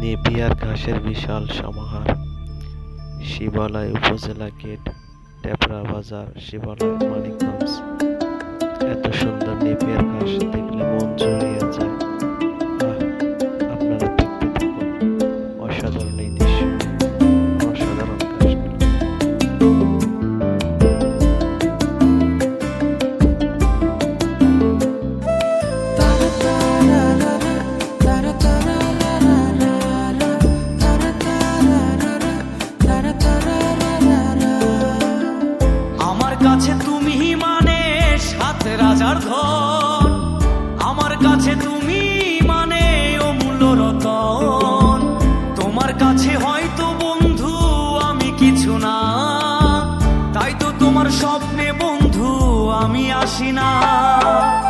Napier ঘাসের বিশাল সমাহার। শিবালয় উপজেলা গেট টেপরা বাজার শিবালয় মানিকগঞ্জ। এত সুন্দর নেপিয়ার না।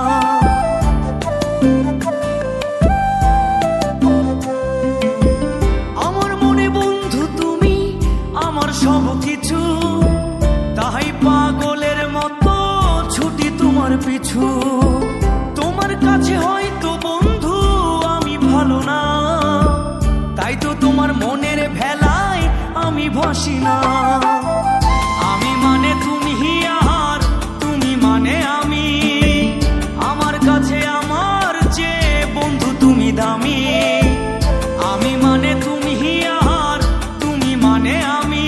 তোমার মনের ভেলায় আমি ভাসি না আমি মানে তুমি আর তুমি মানে আমি। আমার কাছে আমার যে বন্ধু তুমি দামি। আমি মানে তুমি আর তুমি মানে আমি।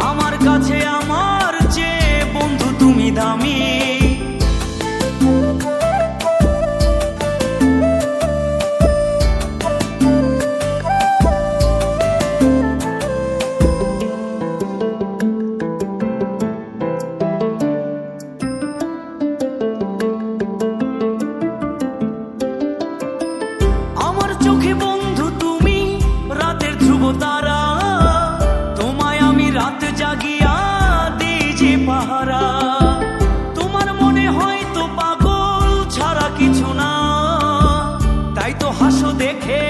আমার কাছে আমার যে বন্ধু তুমি দামি। দেখে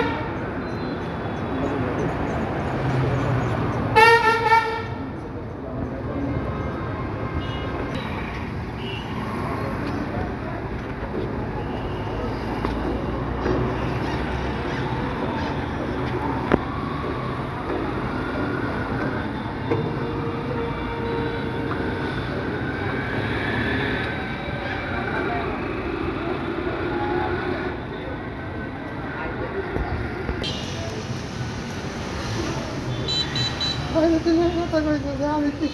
আমি কি আমি কি